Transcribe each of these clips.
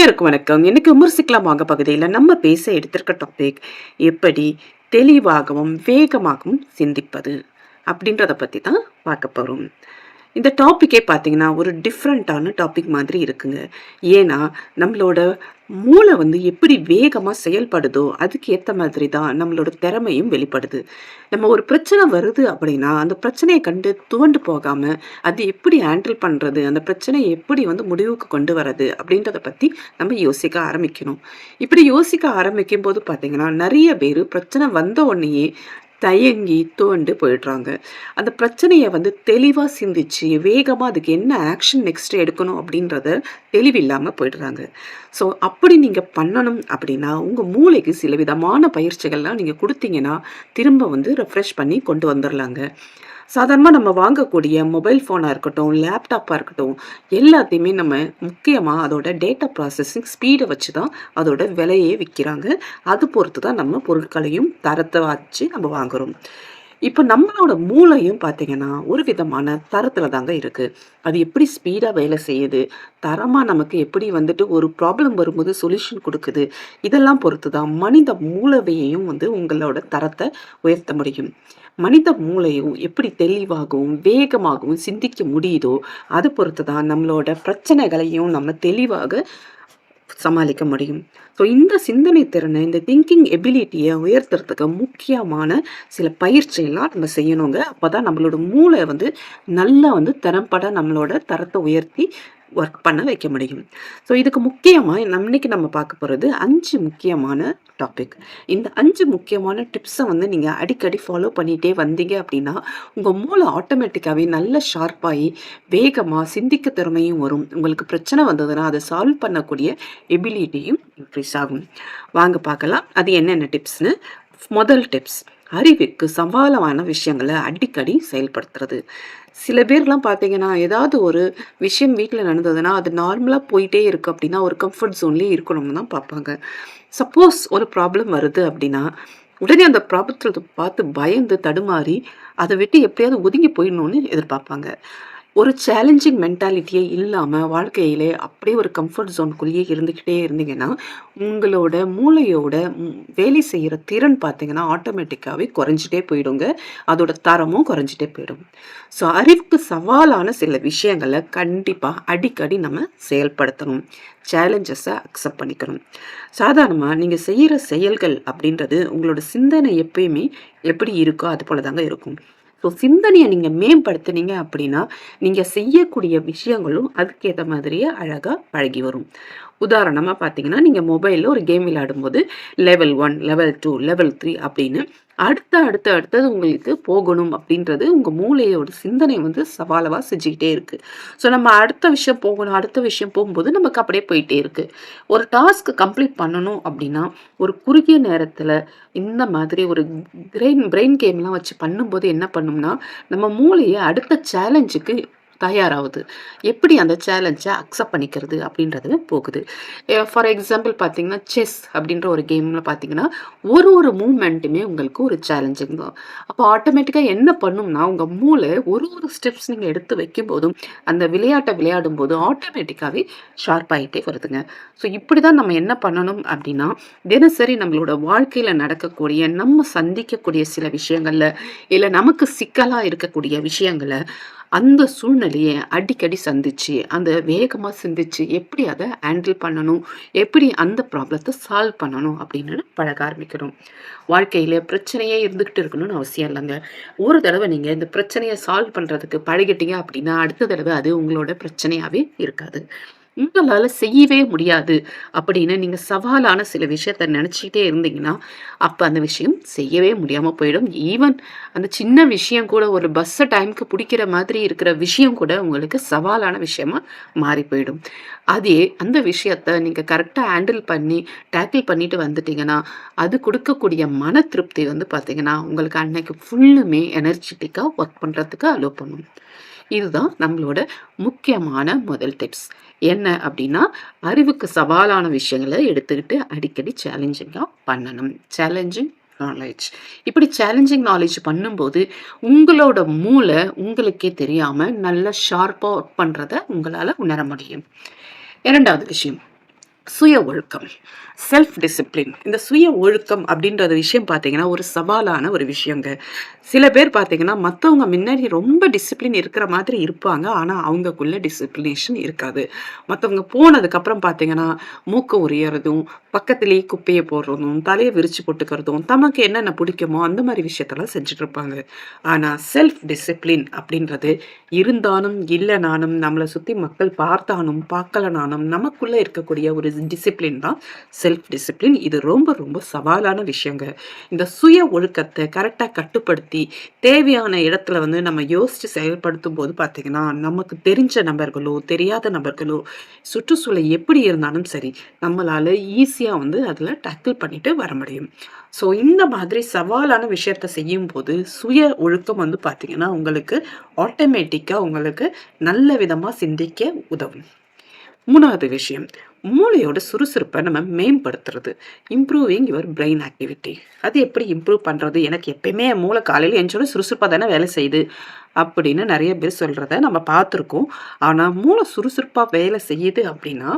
எல்லோருக்கும் வணக்கம். இன்னைக்கு விமர்சிக்கலாம் வாங்க பகுதியில் நம்ம பேச எடுத்திருக்க டாபிக் எப்படி தெளிவாகவும் வேகமாகவும் சிந்திப்பது அப்படின்றத பற்றி தான் பார்க்க போகிறோம் இந்த டாப்பிக்கே பார்த்தீங்கன்னா ஒரு டிஃப்ரெண்ட்டான டாபிக் மாதிரி இருக்குங்க. ஏன்னா நம்மளோட மூளை வந்து எப்படி வேகமாக செயல்படுதோ அதுக்கு ஏற்ற மாதிரி தான் நம்மளோட திறமையும் வெளிப்படுது. நம்ம ஒரு பிரச்சனை வருது அப்படின்னா அந்த பிரச்சனையை கண்டு துவண்டு போகாமல் அது எப்படி ஹேண்டில் பண்ணுறது அந்த பிரச்சனையை எப்படி வந்து முடிவுக்கு கொண்டு வர்றது அப்படின்றத பற்றி நம்ம யோசிக்க ஆரம்பிக்கணும். இப்படி யோசிக்க ஆரம்பிக்கும் போது பார்த்தீங்கன்னா நிறைய பேர் பிரச்சனை வந்த உடனேயே தயங்கி தோண்டு போயிடுறாங்க. அந்த பிரச்சனையை வந்து தெளிவாக சிந்திச்சு வேகமாக அதுக்கு என்ன ஆக்ஷன் நெக்ஸ்ட் எடுக்கணும் அப்படின்றத தெளிவில்லாமல் போயிடுறாங்க. ஸோ அப்படி நீங்கள் பண்ணணும் அப்படின்னா உங்கள் மூளைக்கு சில விதமான பயிற்சிகள்லாம் நீங்கள் கொடுத்தீங்கன்னா திரும்ப வந்து ரெஃப்ரெஷ் பண்ணி கொண்டு வந்துடலாங்க சாதாரணமாக நம்ம வாங்கக்கூடிய மொபைல் ஃபோனாக இருக்கட்டும் லேப்டாப்பாக இருக்கட்டும் எல்லாத்தையுமே நம்ம முக்கியமாக அதோட டேட்டா ப்ராசஸிங் ஸ்பீடை வச்சு தான் அதோட விலையே விற்கிறாங்க. அது பொறுத்து தான் நம்ம பொருட்களையும் தரத்தை வச்சு நம்ம வாங்குகிறோம் இப்போ நம்மளோட மூளையும் பார்த்தீங்கன்னா ஒரு விதமான தரத்தில் தாங்க இருக்குது அது எப்படி ஸ்பீடாக வேலை செய்யுது தரமாக நமக்கு எப்படி வந்துட்டு ஒரு ப்ராப்ளம் வரும்போது சொல்யூஷன் கொடுக்குது இதெல்லாம் பொறுத்து தான் மனித மூளவையையும் வந்து உங்களோட தரத்தை உயர்த்த முடியும். மனித மூளையும் எப்படி தெளிவாகவும் வேகமாகவும் சிந்திக்க முடியுதோ அதை பொறுத்து தான் நம்மளோட பிரச்சனைகளையும் நம்ம தெளிவாக சமாளிக்க முடியும். ஸோ இந்த சிந்தனை திறனை இந்த திங்கிங் எபிலிட்டியை உயர்த்துறதுக்கு முக்கியமான சில பயிற்சியெல்லாம் நம்ம செய்யணுங்க. அப்போ தான் நம்மளோட மூளை வந்து நல்லா வந்து திறம்பட நம்மளோட தரத்தை உயர்த்தி ஒர்க் பண்ண வைக்க முடியும். ஸோ இதுக்கு முக்கியமாக நம்ம இன்னைக்கு நம்ம பார்க்க போகிறது அஞ்சு முக்கியமான டாபிக் இந்த அஞ்சு முக்கியமான டிப்ஸை வந்து நீங்கள் அடிக்கடி ஃபாலோ பண்ணிகிட்டே வந்தீங்க அப்படின்னா உங்கள் மூளை ஆட்டோமேட்டிக்காகவே நல்ல ஷார்ப்பாகி வேகமாக சிந்திக்க திறமையும் வரும். உங்களுக்கு பிரச்சனை வந்ததுன்னா அதை சால்வ் பண்ணக்கூடிய எபிலிட்டியும் இன்க்ரீஸ் ஆகும். வாங்க பார்க்கலாம். அது என்னென்ன டிப்ஸ்னு முதல் டிப்ஸ் அறிவுக்கு சவாலமான விஷயங்களை அடிக்கடி செயல்படுத்துறது. சில பேர்லாம் பார்த்தீங்கன்னா ஏதாவது ஒரு விஷயம் வீட்டில் நடந்ததுன்னா அது நார்மலாக போயிட்டே இருக்குது அப்படின்னா ஒரு கம்ஃபர்ட் ஜோன்லேயே இருக்கணும்னு தான் பார்ப்பாங்க. சப்போஸ் ஒரு ப்ராப்ளம் வருது அப்படின்னா உடனே அந்த ப்ராப்ளத்தை பார்த்து பயந்து தடுமாறி அதை விட்டு எப்படியாவது ஒதுங்கி போயிடணும்னு எதிர்பார்ப்பாங்க. ஒரு சேலஞ்சிங் மென்டாலிட்டியே இல்லாமல் வாழ்க்கையிலே அப்படியே ஒரு கம்ஃபர்ட் ஜோனுக்குள்ளேயே இருந்துக்கிட்டே இருந்தீங்கன்னா உங்களோட மூளையோட வேலை செய்கிற திறன் பார்த்தீங்கன்னா ஆட்டோமேட்டிக்காகவே குறைஞ்சிட்டே போயிடுங்க. அதோட தரமும் குறைஞ்சிட்டே போயிடும். ஸோ அறிவுக்கு சவாலான சில விஷயங்களை கண்டிப்பாக அடிக்கடி நம்ம செயல்படுத்தணும். சேலஞ்சஸை அக்செப்ட் பண்ணிக்கணும். சாதாரணமாக நீங்கள் செய்கிற செயல்கள் அப்படின்றது உங்களோட சிந்தனை எப்பயுமே எப்படி இருக்கோ அது போல தாங்க இருக்கும். ஸோ சிந்தனையை நீங்கள் மேம்படுத்துனீங்க அப்படின்னா நீங்கள் செய்யக்கூடிய விஷயங்களும் அதுக்கேற்ற மாதிரியே அழகாக பழகி வரும். உதாரணமாக பார்த்தீங்கன்னா நீங்கள் மொபைலில் ஒரு கேம் விளையாடும்போது level one level two level three அப்படின்னு அடுத்த அடுத்த அடுத்தது உங்களுக்கு போகணும் அப்படின்றது உங்கள் மூளையோட சிந்தனை வந்து சவாலவாக செஞ்சுக்கிட்டே இருக்குது ஸோ நம்ம அடுத்த விஷயம் போகணும் அடுத்த விஷயம் போகும்போது நமக்கு அப்படியே போயிட்டே இருக்குது ஒரு டாஸ்க் கம்ப்ளீட் பண்ணணும் அப்படின்னா ஒரு குறுகிய நேரத்தில் இந்த மாதிரி ஒரு பிரெயின் பிரெயின் கேம்லாம் வச்சு பண்ணும்போது என்ன பண்ணும்னா நம்ம மூளையை அடுத்த சேலஞ்சுக்கு தயாராகுது. எப்படி அந்த சேலஞ்சை அக்செப்ட் பண்ணிக்கிறது அப்படின்றது போகுது. ஃபார் எக்ஸாம்பிள் பார்த்தீங்கன்னா செஸ் அப்படின்ற ஒரு கேமில் பார்த்தீங்கன்னா ஒரு ஒரு மூமெண்ட்டுமே உங்களுக்கு ஒரு சேலஞ்சிங் தான் அப்போ ஆட்டோமேட்டிக்காக என்ன பண்ணும்னா உங்கள் மூளை ஒரு ஒரு ஸ்டெப்ஸ் நீங்கள் எடுத்து வைக்கும்போதும் அந்த விளையாட்டை விளையாடும் போதும் ஆட்டோமேட்டிக்காகவே ஷார்ப் ஆகிட்டே வருதுங்க. ஸோ இப்படி தான் நம்ம என்ன பண்ணணும் அப்படின்னா தினசரி நம்மளோட வாழ்க்கையில் நடக்கக்கூடிய நம்ம சந்திக்கக்கூடிய சில விஷயங்களில் இல்லை நமக்கு சிக்கலாக இருக்கக்கூடிய விஷயங்களை அந்த சூழ்நிலையை அடிக்கடி சந்திச்சு அந்த வேகமாக சிந்திச்சு எப்படி அதை ஹேண்டில் பண்ணணும் எப்படி அந்த ப்ராப்ளத்தை சால்வ் பண்ணணும் அப்படின்னு பழக ஆரம்பிக்கணும். வாழ்க்கையில் பிரச்சனையே இருந்துக்கிட்டு இருக்கணும்னு அவசியம் இல்லைங்க. ஒரு தடவை நீங்கள் இந்த பிரச்சனையை சால்வ் பண்ணுறதுக்கு பழகிட்டீங்க அப்படின்னா அடுத்த தடவை அது உங்களோட பிரச்சனையாகவே இருக்காது. உங்களால் செய்யவே முடியாது அப்படின்னு நீங்கள் சவாலான சில விஷயத்த நினச்சிக்கிட்டே இருந்தீங்கன்னா அப்போ அந்த விஷயம் செய்யவே முடியாமல் போயிடும். ஈவன் அந்த சின்ன விஷயம் கூட ஒரு பஸ்ஸை டைமுக்கு பிடிக்கிற மாதிரி இருக்கிற விஷயம் கூட உங்களுக்கு சவாலான விஷயமா மாறி போயிடும். அதே அந்த விஷயத்த நீங்கள் கரெக்டாக ஹேண்டில் பண்ணி டேக்கிள் பண்ணிட்டு வந்துட்டீங்கன்னா அது கொடுக்கக்கூடிய மன திருப்தி வந்து பார்த்தீங்கன்னா உங்களுக்கு அன்னைக்கு ஃபுல்லுமே எனர்ஜெட்டிக்காக ஒர்க் பண்ணுறதுக்கு அலோவ் பண்ணும் இதுதான் நம்மளோட முக்கியமான முதல் டிப்ஸ் என்ன அப்படின்னா அறிவுக்கு சவாலான விஷயங்களை எடுத்துக்கிட்டு அடிக்கடி சேலஞ்சிங்காக பண்ணணும். சேலஞ்சிங் நாலேஜ் இப்படி சேலஞ்சிங் நாலேஜ் பண்ணும்போது உங்களோட மூளை உங்களுக்கே தெரியாமல் நல்ல ஷார்ப்பாக ஒர்க் பண்ணுறத உங்களால் உணர முடியும். இரண்டாவது விஷயம் சுய ஒழுக்கம் செல்ஃப் டிசிப்ளின் இந்த சுய ஒழுக்கம் அப்படின்றது விஷயம் பார்த்தீங்கன்னா ஒரு சவாலான ஒரு விஷயங்க. சில பேர் பார்த்தீங்கன்னா மற்றவங்க முன்னாடி ரொம்ப டிசிப்ளின் இருக்கிற மாதிரி இருப்பாங்க. ஆனால் அவங்கக்குள்ள டிசிப்ளினேஷன் இருக்காது. மற்றவங்க போனதுக்கப்புறம் பார்த்தீங்கன்னா மூக்கு உரியறதும் பக்கத்துலேயே குப்பையை போடுறதும் தலையை விரிச்சு போட்டுக்கிறதும் தமக்கு என்னென்ன பிடிக்குமோ அந்த மாதிரி விஷயத்தெல்லாம் செஞ்சுட்டு இருப்பாங்க. ஆனால் செல்ஃப் டிசிப்ளின் அப்படின்றது இருந்தாலும் இல்லைனாலும் நம்மளை சுற்றி மக்கள் பார்த்தானும் பார்க்கலனானும் நமக்குள்ளே இருக்கக்கூடிய ஒரு டிசிப்ளின் தான். செல்ஃப் டிசிப்ளின் இது ரொம்ப ரொம்ப சவாலான விஷயங்க. இந்த சுய ஒழுக்கத்தை கரெக்டாக கட்டுப்படுத்தி தேவையான இடத்துல வந்து நம்ம யோசித்து செயல்படுத்தும் போது பார்த்தீங்கன்னா நமக்கு தெரிஞ்ச நபர்களோ தெரியாத நபர்களோ சுற்றுச்சூழல் எப்படி இருந்தாலும் சரி நம்மளால் ஈஸியாக வந்து அதில் டேக்கிள் பண்ணிட்டு வர முடியும். ஸோ இந்த மாதிரி சவாலான விஷயத்த செய்யும்போது சுய ஒழுக்கம் வந்து பார்த்திங்கன்னா உங்களுக்கு ஆட்டோமேட்டிக்காக உங்களுக்கு நல்ல விதமாக சிந்திக்க உதவும். மூணாவது விஷயம் மூளையோட சுறுசுறுப்பை நம்ம மேம்படுத்துறது. இம்ப்ரூவிங் யுவர் பிரெயின் ஆக்டிவிட்டி அது எப்படி இம்ப்ரூவ் பண்ணுறது எனக்கு எப்பயுமே மூளை காலையில் எஞ்சோட சுறுசுறுப்பாக தானே வேலை செய்யுது அப்படின்னு நிறைய பேர் சொல்கிறத நம்ம பார்த்துருக்கோம். ஆனால் மூளை சுறுசுறுப்பாக வேலை செய்யுது அப்படின்னா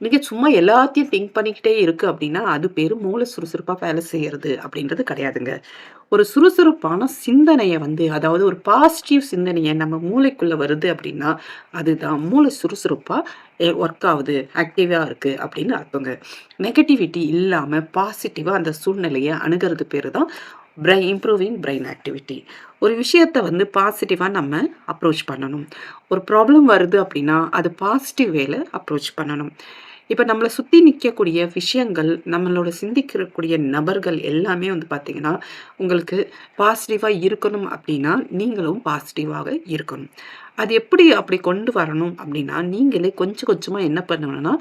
நீங்கள் சும்மா எல்லாத்தையும் திங்க் பண்ணிக்கிட்டே இருக்குது அப்படின்னா அது பேர் மூளை சுறுசுறுப்பாக வேலை செய்கிறது அப்படின்றது கிடையாதுங்க. ஒரு சுறுசுறுப்பான சிந்தனையை வந்து அதாவது ஒரு பாசிட்டிவ் சிந்தனையை நம்ம மூளைக்குள்ளே வருது அப்படின்னா அதுதான் மூளை சுறுசுறுப்பாக ஒர்க் ஆகுது ஆக்டிவாக இருக்குது அப்படின்னு அர்த்தங்க. நெகட்டிவிட்டி இல்லாமல் பாசிட்டிவாக அந்த சூழ்நிலையை அணுகிறது பேர் தான் பிரெயின் இம்ப்ரூவிங் பிரெயின் ஆக்டிவிட்டி ஒரு விஷயத்தை வந்து பாசிட்டிவாக நம்ம அப்ரோச் பண்ணணும். ஒரு ப்ராப்ளம் வருது அப்படின்னா அது பாசிட்டிவ் வேல அப்ரோச் பண்ணணும். இப்போ நம்மளை சுற்றி நிற்கக்கூடிய விஷயங்கள் நம்மளோட சிந்திக்கக்கூடிய நபர்கள் எல்லாமே வந்து பார்த்திங்கன்னா உங்களுக்கு பாசிட்டிவாக இருக்கணும் அப்படின்னா நீங்களும் பாசிட்டிவாக இருக்கணும். அது எப்படி அப்படி கொண்டு வரணும் அப்படின்னா நீங்களே கொஞ்சம் கொஞ்சமாக என்ன பண்ணணும்னா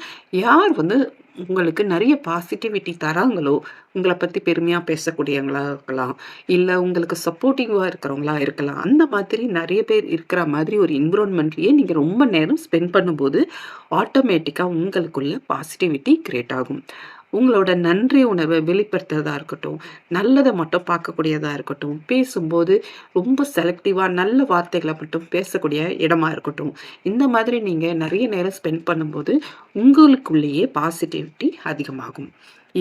யார் வந்து உங்களுக்கு நிறைய பாசிட்டிவிட்டி தராங்களோ உங்களை பற்றி பெருமையாக பேசக்கூடியவங்களா இருக்கலாம். இல்லை உங்களுக்கு சப்போர்ட்டிவாக இருக்கிறவங்களா இருக்கலாம். அந்த மாதிரி நிறைய பேர் இருக்கிற மாதிரி ஒரு என்விரான்மெண்ட்லேயே நீங்கள் ரொம்ப நேரம் ஸ்பெண்ட் பண்ணும்போது ஆட்டோமேட்டிக்காக உங்களுக்குள்ள பாசிட்டிவிட்டி க்ரியேட் ஆகும். உங்களோட நன்றி உணவை வெளிப்படுத்துறதா இருக்கட்டும் நல்லதை மட்டும் பார்க்கக்கூடியதாக இருக்கட்டும் பேசும்போது ரொம்ப செலக்டிவாக நல்ல வார்த்தைகளை மட்டும் பேசக்கூடிய இடமா இருக்கட்டும். இந்த மாதிரி நீங்கள் நிறைய நேரம் ஸ்பெண்ட் பண்ணும்போது உங்களுக்குள்ளேயே பாசிட்டிவிட்டி அதிகமாகும்.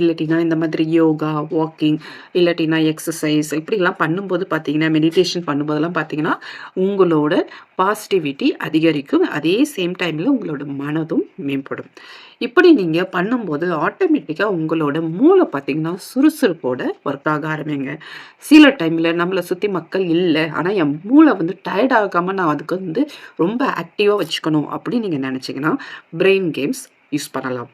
இல்லாட்டினா இந்த மாதிரி யோகா வாக்கிங் இல்லாட்டினா எக்ஸசைஸ் இப்படிலாம் பண்ணும்போது பார்த்தீங்கன்னா மெடிடேஷன் பண்ணும்போதெல்லாம் பார்த்தீங்கன்னா உங்களோட பாசிட்டிவிட்டி அதிகரிக்கும். அதே சேம் டைமில் உங்களோட மனதும் மேம்படும். இப்படி நீங்கள் பண்ணும்போது ஆட்டோமேட்டிக்காக உங்களோட மூளை பார்த்தீங்கன்னா சுறுசுறுப்போட ஒர்க் ஆக ஆரம்பிங்க. சில டைமில் நம்மளை சுற்றி மக்கள் இல்லை ஆனால் என் மூளை வந்து டயர்ட் ஆகாமல் நான் அதுக்கு வந்து ரொம்ப ஆக்டிவாக வச்சுக்கணும் அப்படின்னு நீங்கள் நினச்சிங்கன்னா பிரெயின் கேம்ஸ் யூஸ் பண்ணலாம்.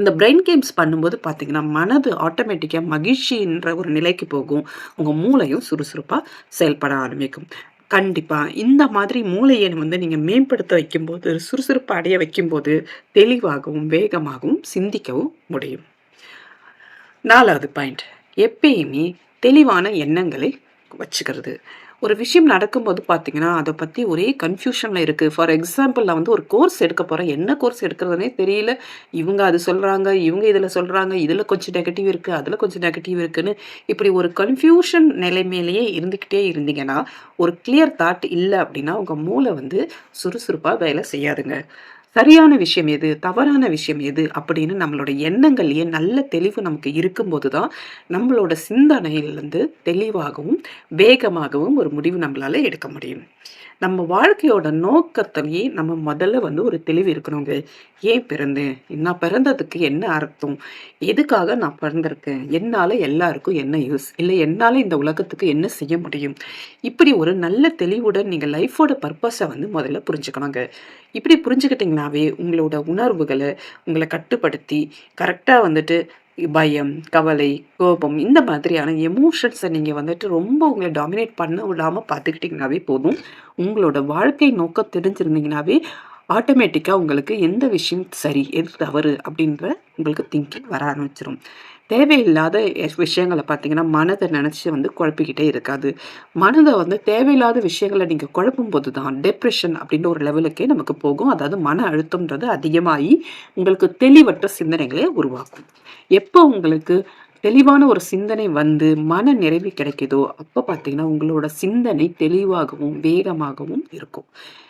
இந்த பிரெயின் கேம்ஸ் பண்ணும்போது பார்த்தீங்கன்னா மனது ஆட்டோமேட்டிக்காக மகிழ்ச்சின்ற ஒரு நிலைக்கு போகும். உங்கள் மூளையும் சுறுசுறுப்பாக செயல்பட ஆரம்பிக்கும். கண்டிப்பாக இந்த மாதிரி மூளையை வந்து நீங்கள் மேம்படுத்த வைக்கும்போது சுறுசுறுப்பு அடைய வைக்கும்போது தெளிவாகவும் வேகமாகவும் சிந்திக்கவும் முடியும். நாலாவது பாயிண்ட் எப்பயுமே தெளிவான எண்ணங்களை வச்சுக்கிறது. ஒரு விஷயம் நடக்கும்போது பார்த்தீங்கன்னா அதை பற்றி ஒரே கன்ஃபியூஷனில் இருக்குது ஃபார் எக்ஸாம்பிள் நான் வந்து ஒரு கோர்ஸ் எடுக்க போகிறேன் என்ன கோர்ஸ் எடுக்கிறதுனே தெரியல. இவங்க அது சொல்கிறாங்க இவங்க இதில் சொல்கிறாங்க இதில் கொஞ்சம் நெகட்டிவ் இருக்குது அதில் கொஞ்சம் நெகட்டிவ் இருக்குன்னு இப்படி ஒரு கன்ஃபியூஷன் நிலைமையிலேயே இருந்துக்கிட்டே இருந்தீங்கன்னா ஒரு கிளியர் தாட் இல்லை அப்படின்னா உங்கள் மூளை வந்து சுறுசுறுப்பாக வேலை செய்யாதுங்க. சரியான விஷயம் எது? தவறான விஷயம் எது? அப்படின்னு நம்மளோட எண்ணங்கள்லேயே நல்ல தெளிவு நமக்கு இருக்கும்போது தான் நம்மளோட சிந்தனையிலிருந்து தெளிவாகவும் வேகமாகவும் ஒரு முடிவு நம்மளால் எடுக்க முடியும். நம்ம வாழ்க்கையோட நோக்கத்திலேயே நம்ம முதல்ல வந்து ஒரு தெளிவு இருக்கணுங்க. ஏன் பிறந்தேன் நான் பிறந்ததுக்கு என்ன அர்த்தம்? எதுக்காக நான் பிறந்திருக்கேன்? என்னால் எல்லாருக்கும் என்ன யூஸ் இல்லை என்னால் இந்த உலகத்துக்கு என்ன செய்ய முடியும்? இப்படி ஒரு நல்ல தெளிவுடன் நீங்கள் லைஃபோட பர்பஸை வந்து முதல்ல புரிஞ்சுக்கணுங்க. இப்படி புரிஞ்சுக்கிட்டிங்கனாவே உங்களோட உணர்வுகளை உங்களை கட்டுப்படுத்தி கரெக்டாக வந்துட்டு பயம் கவலை கோபம் இந்த மாதிரியான எமோஷன்ஸை நீங்கள் வந்துட்டு ரொம்ப உங்களை டாமினேட் பண்ண விடாமல் பார்த்துக்கிட்டிங்கனாவே போதும். உங்களோட வாழ்க்கை நோக்கம் தெரிஞ்சிருந்தீங்கனாவே ஆட்டோமேட்டிக்காக உங்களுக்கு எந்த விஷயம் சரி எது தவறு அப்படின்ற உங்களுக்கு திங்கிங் வர ஆரம்பிச்சிடும் தேவையில்லாத விஷயங்களை பார்த்தீங்கன்னா மனதை நினச்சி வந்து குழப்பிக்கிட்டே இருக்காது. மனதை வந்து தேவையில்லாத விஷயங்களை நீங்கள் குழப்பும் போது தான் டெப்ரெஷன் அப்படின்ற ஒரு லெவலுக்கே நமக்கு போகும். அதாவது மன அழுத்தம்ன்றது அதிகமாகி உங்களுக்கு தெளிவற்ற சிந்தனைகளை உருவாக்கும். எப்போ உங்களுக்கு தெளிவான ஒரு சிந்தனை வந்து மன நிறைவு கிடைக்குதோ அப்போ பார்த்தீங்கன்னா உங்களோட சிந்தனை தெளிவாகவும் வேகமாகவும் இருக்கும்.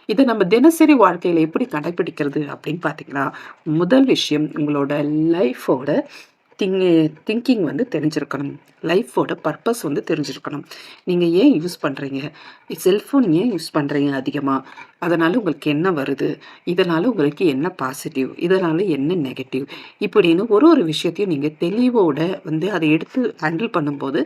இதை நம்ம தினசரி வாழ்க்கையில் எப்படி கடைபிடிக்கிறது அப்படின்னு பார்த்தீங்கன்னா முதல் விஷயம் உங்களோட லைஃபோட திங்க் திங்கிங் வந்து தெரிஞ்சிருக்கணும். லைஃபோட பர்பஸ் வந்து தெரிஞ்சிருக்கணும். நீங்கள் ஏன் யூஸ் பண்ணுறீங்க செல்ஃபோன் ஏன் யூஸ் பண்ணுறீங்க அதிகமாக அதனால் உங்களுக்கு என்ன வருது? இதனால் உங்களுக்கு என்ன பாசிட்டிவ்? இதனால் என்ன நெகட்டிவ்? இப்படின்னு ஒரு ஒரு விஷயத்தையும் நீங்கள் தெளிவோட வந்து அதை எடுத்து ஹேண்டில் பண்ணும்போது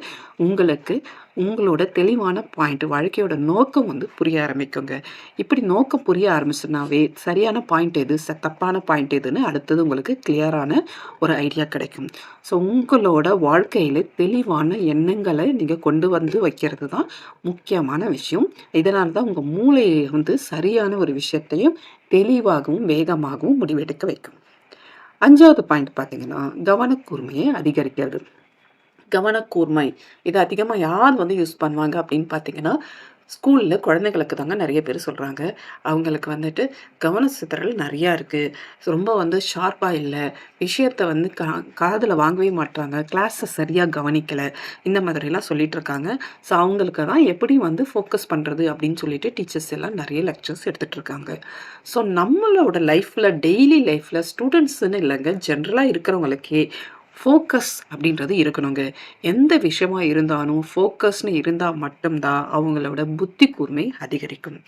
உங்களுக்கு உங்களோட தெளிவான பாயிண்ட் வாழ்க்கையோட நோக்கம் வந்து புரிய ஆரம்பிக்குங்க. இப்படி நோக்கம் புரிய ஆரம்பிச்சுனாவே சரியான பாயிண்ட் எது தப்பான பாயிண்ட் எதுன்னு அடுத்தது உங்களுக்கு கிளியரான ஒரு ஐடியா கிடைக்கும். ஸோ உங்களோட வாழ்க்கையில் தெளிவான எண்ணங்களை நீங்கள் கொண்டு வந்து வைக்கிறது தான் முக்கியமான விஷயம். இதனால தான் உங்கள் மூளையை வந்து சரியான ஒரு விஷயத்தையும் தெளிவாகவும் வேகமாகவும் முடிவெடுக்க வைக்கும். அஞ்சாவது பாயிண்ட் பார்த்தீங்கன்னா கவனக்கூர்மையை அதிகரிக்கிறது. கவனக்கூர்மை. இது அதிகமாக யார் வந்து யூஸ் பண்ணுவாங்க அப்படின்னு பார்த்தீங்கன்னா ஸ்கூலில் குழந்தைங்களுக்கு தாங்க நிறைய பேர் சொல்கிறாங்க அவங்களுக்கு வந்துட்டு கவன சிதறல் நிறையா இருக்குது ரொம்ப வந்து ஷார்ப்பாக இல்லை. விஷயத்த வந்து கா காதில் வாங்கவே மாட்டாங்க கிளாஸை சரியாக கவனிக்கலை. இந்த மாதிரிலாம் சொல்லிட்டு இருக்காங்க. ஸோ அவங்களுக்கு தான் எப்படி வந்து ஃபோக்கஸ் பண்ணுறது அப்படின்னு சொல்லிட்டு டீச்சர்ஸ் எல்லாம் நிறைய லெக்சர்ஸ் எடுத்துகிட்டு இருக்காங்க. ஸோ நம்மளோட லைஃப்பில் டெய்லி லைஃப்பில் ஸ்டூடெண்ட்ஸுன்னு இல்லைங்க. ஜென்ரலாக இருக்கிறவங்களுக்கே ஃபோக்கஸ் அப்படின்றது இருக்கணுங்க. எந்த விஷயமா இருந்தாலும் ஃபோக்கஸ்னு இருந்தால் மட்டும்தான் அவங்களோட புத்தி கூர்மை அதிகரிக்கும்.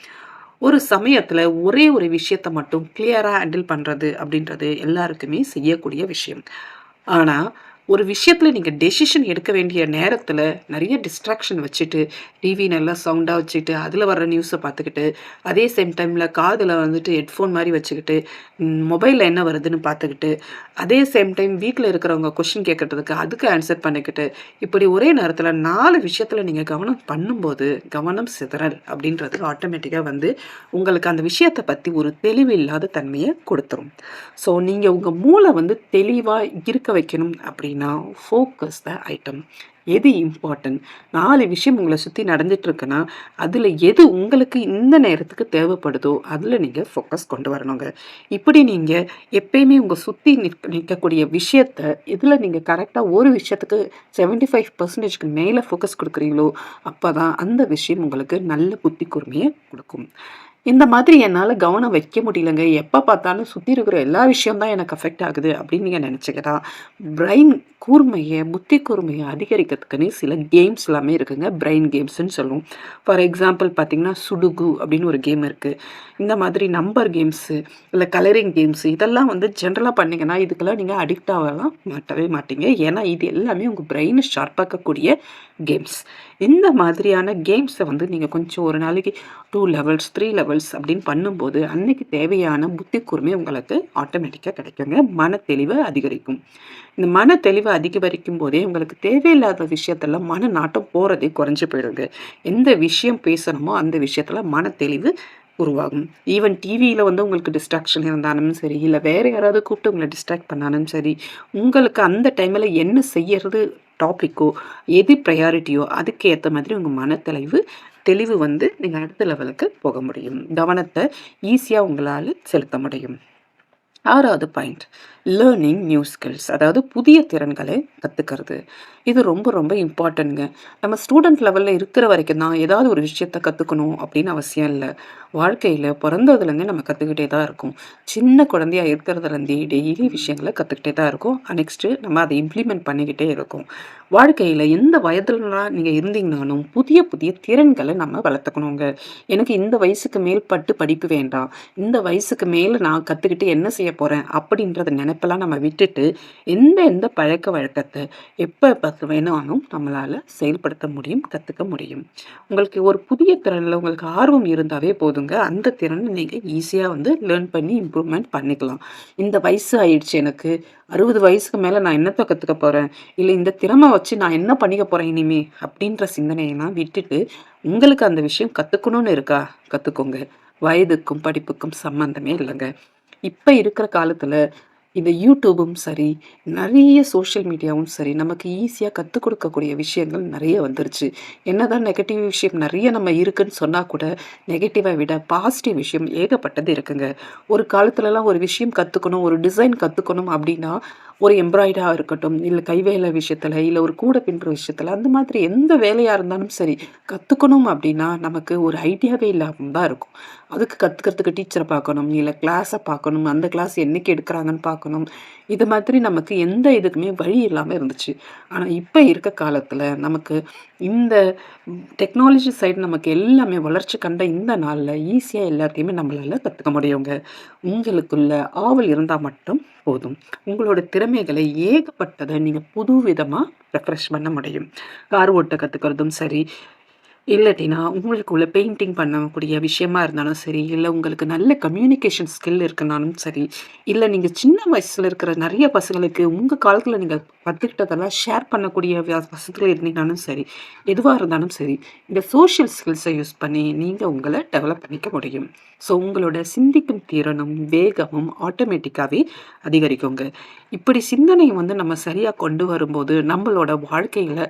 ஒரு சமயத்தில் ஒரே ஒரு விஷயத்தை மட்டும் கிளியராக ஹேண்டில் பண்ணுறது அப்படின்றது எல்லாருக்குமே செய்யக்கூடிய விஷயம். ஆனால் ஒரு விஷயத்தில் நீங்கள் டெசிஷன் எடுக்க வேண்டிய நேரத்தில் நிறைய டிஸ்ட்ராக்ஷன் வச்சுட்டு டிவி நல்லா சவுண்டாக வச்சுட்டு அதில் வர்ற நியூஸை பார்த்துக்கிட்டு அதே சேம் டைமில் காதில் வந்துட்டு ஹெட்ஃபோன் மாதிரி வச்சுக்கிட்டு மொபைலில் என்ன வருதுன்னு பார்த்துக்கிட்டு அதே சேம் டைம் வீட்டில் இருக்கிறவங்க கொஷின் கேட்குறதுக்கு அதுக்கு ஆன்சர் பண்ணிக்கிட்டு இப்படி ஒரே நேரத்தில் நாலு விஷயத்தில் நீங்கள் கவனம் பண்ணும்போது கவனம் சிதறல் அப்படின்றது ஆட்டோமேட்டிக்காக வந்து உங்களுக்கு அந்த விஷயத்தை பற்றி ஒரு தெளிவில்லாத தன்மையை கொடுத்துரும். ஸோ நீங்கள் உங்கள் மூளை வந்து தெளிவாக இருக்க வைக்கணும் அப்படின்னு அப்படின்னா ஃபோக்கஸ் த ஐட்டம் எது இம்பார்ட்டன்ட் நாலு விஷயம் உங்களை சுற்றி நடந்துட்டுருக்குன்னா அதில் எது உங்களுக்கு இந்த நேரத்துக்கு தேவைப்படுதோ அதில் நீங்கள் ஃபோக்கஸ் கொண்டு வரணுங்க. இப்படி நீங்கள் எப்பயுமே உங்கள் சுற்றி நிற்க நிற்கக்கூடிய விஷயத்த இதில் நீங்கள் கரெக்டாக ஒரு விஷயத்துக்கு செவன்டி ஃபைவ் பர்சன்டேஜ்க்கு மேலே ஃபோக்கஸ் கொடுக்குறீங்களோ அப்போ தான் அந்த விஷயம் உங்களுக்கு நல்ல புத்தி கூர்மையை கொடுக்கும். இந்த மாதிரி என்னால் கவனம் வைக்க முடியலங்க. எப்போ பார்த்தாலும் சுற்றி இருக்கிற எல்லா விஷயம்தான் எனக்கு அஃபெக்ட் ஆகுது அப்படின்னு நீங்கள் நினச்சிக்கிட்டா பிரெயின் கூர்மையை புத்தி கூர்மையை அதிகரிக்கிறதுக்குன்னு சில கேம்ஸ் எல்லாமே இருக்குங்க. பிரெயின் கேம்ஸ்ன்னு சொல்லுவோம். ஃபார் எக்ஸாம்பிள் பார்த்திங்கன்னா சுடுகு அப்படின்னு ஒரு கேம் இருக்குது இந்த மாதிரி நம்பர் கேம்ஸு இல்லை கலரிங் கேம்ஸு இதெல்லாம் வந்து ஜென்ரலாக பண்ணிங்கன்னா இதுக்கெல்லாம் நீங்கள் அடிக்ட் ஆகலாம். மாட்டவே மாட்டீங்க. ஏன்னா இது எல்லாமே உங்கள் பிரெயினை ஷார்ப்பாக்கக்கூடிய கேம்ஸ் இந்த மாதிரியான கேம்ஸை வந்து நீங்கள் கொஞ்சம் ஒரு நாளைக்கு டூ லெவல்ஸ் த்ரீ லெவல்ஸ் அப்படின்னு பண்ணும்போது அன்னைக்கு தேவையான புத்தி கூர்மை உங்களுக்கு ஆட்டோமேட்டிக்காக கிடைக்குங்க. மன தெளிவை அதிகரிக்கும். இந்த மன தெளிவை அதிகரிக்கும் போதே உங்களுக்கு தேவையில்லாத விஷயத்தெல்லாம் மன நாட்டம் போகிறதே குறைஞ்சி போயிடுங்க. எந்த விஷயம் பேசணுமோ அந்த விஷயத்தில் மன தெளிவு உருவாகும். ஈவன் டிவியில் வந்து உங்களுக்கு டிஸ்ட்ராக்ஷன் இருந்தாலும் சரி இல்லை வேறு யாராவது கூப்பிட்டு உங்களை டிஸ்ட்ராக்ட் பண்ணாலும் சரி உங்களுக்கு அந்த டைமில் என்ன செய்யறது டாப்பிக்கோ எது ப்ரையாரிட்டியோ அதுக்கு ஏற்ற மாதிரி உங்கள் மனத்தெளிவு தெளிவு வந்து நீங்கள் அடுத்த லெவலுக்கு போக முடியும். கவனத்தை ஈஸியாக உங்களால் செலுத்த முடியும். ஆறாவது பாயிண்ட் லேர்னிங் நியூ ஸ்கில்ஸ் அதாவது புதிய திறன்களை கற்றுக்கிறது இது ரொம்ப ரொம்ப இம்பார்ட்டன்ட்ங்க நம்ம ஸ்டூடெண்ட் லெவலில் இருக்கிற வரைக்கும் தான் ஏதாவது ஒரு விஷயத்த கற்றுக்கணும் அப்படின்னு அவசியம் இல்லை. வாழ்க்கையில் பிறந்ததுலேருந்தே நம்ம கற்றுக்கிட்டே தான் இருக்கும். சின்ன குழந்தையாக இருக்கிறதுலேருந்தே டெய்லி விஷயங்களை கற்றுக்கிட்டே தான் இருக்கும். நெக்ஸ்ட்டு நம்ம அதை இம்ப்ளிமெண்ட் பண்ணிக்கிட்டே இருக்கோம். வாழ்க்கையில் எந்த வயதுலாம் நீங்கள் இருந்தீங்கனாலும் புதிய புதிய திறன்களை நம்ம வளர்த்துக்கணுங்க. எனக்கு இந்த வயசுக்கு மேல் பட்டு படிப்பு வேண்டாம். இந்த வயசுக்கு மேலே நான் கற்றுக்கிட்டு என்ன செய்ய போகிறேன் அப்படின்றத நினைப்பெல்லாம் நம்ம விட்டுட்டு எந்த எந்த பழக்க வழக்கத்தை எப்போ எப்போ வேணாலும் நம்மளால் செயல்படுத்த முடியும் கற்றுக்க முடியும். உங்களுக்கு ஒரு புதிய திறனில் உங்களுக்கு ஆர்வம் இருந்தாவே போதுங்க. அந்த திறனை நீங்கள் ஈஸியாக வந்து லேர்ன் பண்ணி இம்ப்ரூவ்மெண்ட் பண்ணிக்கலாம். இந்த வயசு ஆயிடுச்சு எனக்கு. அறுபது வயசுக்கு மேலே நான் என்னத்தை கற்றுக்க போகிறேன் இல்லை இந்த திறமை வச்சு நான் என்ன பண்ணிக்க போகிறேன் இனிமே? அப்படின்ற சிந்தனையெல்லாம் விட்டுட்டு உங்களுக்கு அந்த விஷயம் கற்றுக்கணும்னு இருக்கா? கற்றுக்கோங்க வயதுக்கும் படிப்புக்கும் சம்மந்தமே இல்லைங்க. இப்போ இருக்கிற காலத்தில் இந்த யூடியூபும் சரி நிறைய சோஷியல் மீடியாவும் சரி நமக்கு ஈஸியாக கற்றுக் கொடுக்கக்கூடிய விஷயங்கள் நிறைய வந்துருச்சு. என்னதான் நெகட்டிவ் விஷயம் நிறைய நம்ம இருக்குன்னு சொன்னால் கூட நெகட்டிவை விட பாசிட்டிவ் விஷயம் ஏகப்பட்டது இருக்குங்க. ஒரு காலத்துலலாம் ஒரு விஷயம் கற்றுக்கணும் ஒரு டிசைன் கற்றுக்கணும் அப்படின்னா ஒரு எம்ப்ராய்டாக இருக்கட்டும், இல்லை கைவேலை விஷயத்தில் இல்லை ஒரு கூட பின்னுற விஷயத்தில் அந்த மாதிரி எந்த வேலையாக இருந்தாலும் சரி, கற்றுக்கணும் அப்படின்னா நமக்கு ஒரு ஐடியாவே இல்லாமல் தான் இருக்கும். அதுக்கு கற்றுக்கிறதுக்கு டீச்சரை பார்க்கணும், இல்லை கிளாஸை பார்க்கணும், அந்த கிளாஸ் என்னைக்கு எடுக்கிறாங்கன்னு பார்க்கணும். இது மாதிரி நமக்கு எந்த இதுக்குமே வழி இல்லாமல் இருந்துச்சு. ஆனால் இப்போ இருக்க காலத்தில் நமக்கு இந்த டெக்னாலஜி சைடு நமக்கு எல்லாமே வளர்ச்சி கண்ட இந்த நாளில் ஈஸியாக எல்லாத்தையுமே நம்மளால் கற்றுக்க முடியுங்க. உங்களுக்குள்ள ஆவல் இருந்தால் மட்டும் போதும். உங்களோட திற திறமைகளை நீங்கள் புது விதமாக ரெஃப்ரெஷ் பண்ண முடியும். கார் ஓட்ட கற்றுக்கிறதும் சரி, இல்லாட்டினா உங்களுக்குள்ள பெயிண்டிங் பண்ணக்கூடிய விஷயமா இருந்தாலும் சரி, இல்லை உங்களுக்கு நல்ல கம்யூனிகேஷன் ஸ்கில் இருக்குனாலும் சரி, இல்லை நீங்கள் சின்ன வயசில் இருக்கிற நிறைய பசங்களுக்கு உங்கள் காலத்தில் நீங்கள் கற்றுக்கிட்டதெல்லாம் ஷேர் பண்ணக்கூடிய வ இருந்தீங்கனாலும் சரி, எதுவாக இருந்தாலும் சரி, இந்த சோஷியல் ஸ்கில்ஸை யூஸ் பண்ணி நீங்கள் உங்களை டெவலப் பண்ணிக்க முடியும். ஸோ உங்களோட சிந்திக்கும் திறனும், வேகமும் ஆட்டோமேட்டிக்காகவே அதிகரிக்குங்க. இப்படி சிந்தனை வந்து நம்ம சரியாக கொண்டு வரும்போது, நம்மளோட வாழ்க்கையில்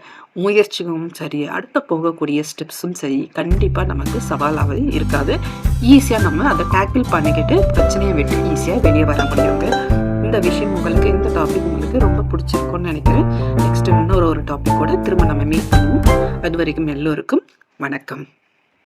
முயற்சியும் சரி, அடுத்து போகக்கூடிய ஸ்டெப் டிப்ஸும் சரி, கண்டிப்பா நமக்கு சவாலாவது இருக்காது. ஈஸியா நம்ம அதை டேக்கிள் பண்ணிக்கிட்டு பிரச்சனையை விட்டு ஈஸியா வெளியே வர முடியுங்க. இந்த விஷயம் உங்களுக்கு இந்த டாபிக் உங்களுக்கு ரொம்ப பிடிச்சிருக்கும்னு நினைக்கிறேன் நெக்ஸ்ட் இன்னொரு ஒரு டாபிக்கோட திரும்ப நம்ம மீட் பண்ணுவோம். அதுவரைக்கும் எல்லோருக்கும் வணக்கம்.